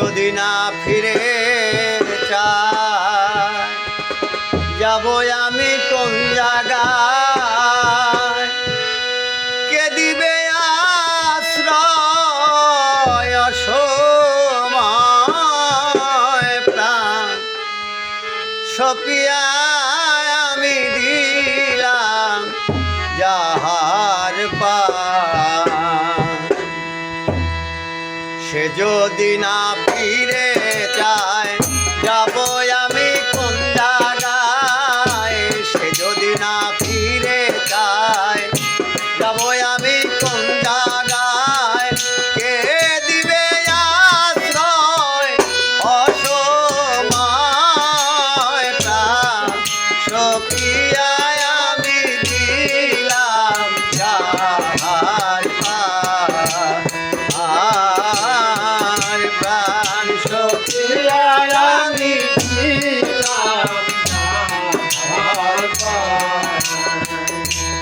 যদি না ফিরে যাব আমি কোন জায়গা কে দিবে আশ্রয় প্রাণ? সপিয়া সে যদি না ফিরে যায় যাব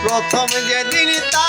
প্রথম যেদিন তা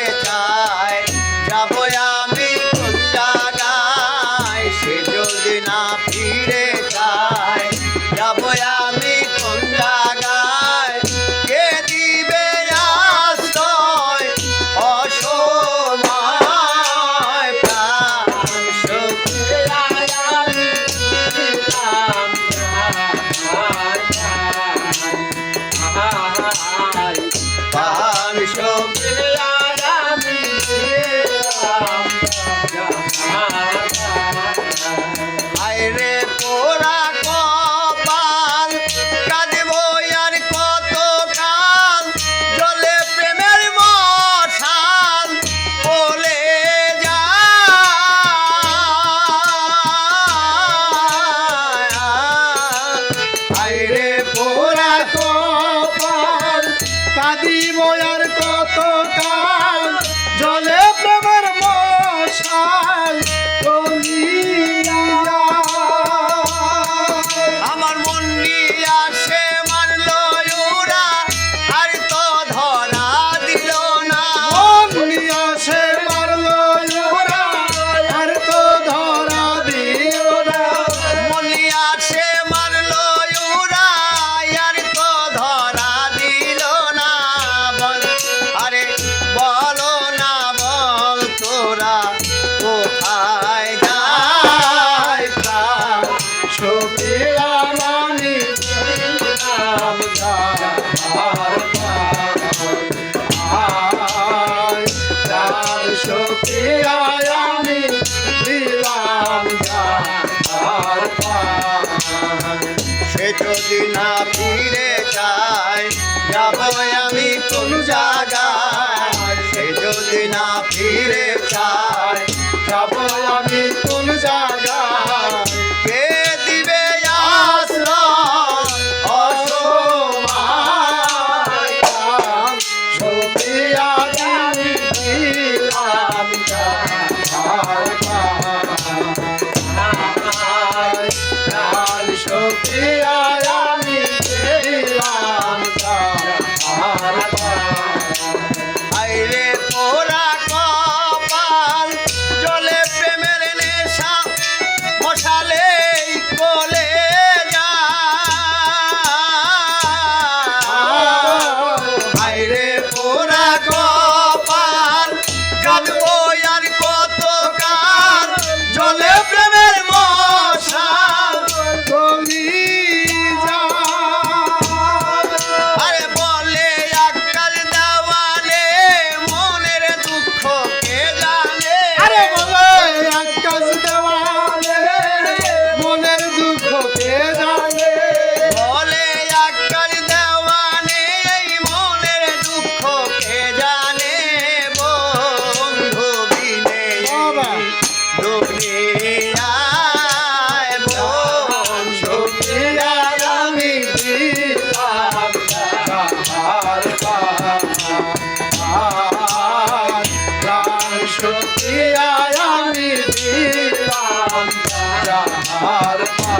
সে যদি না ফিরে যায় যাব তাহার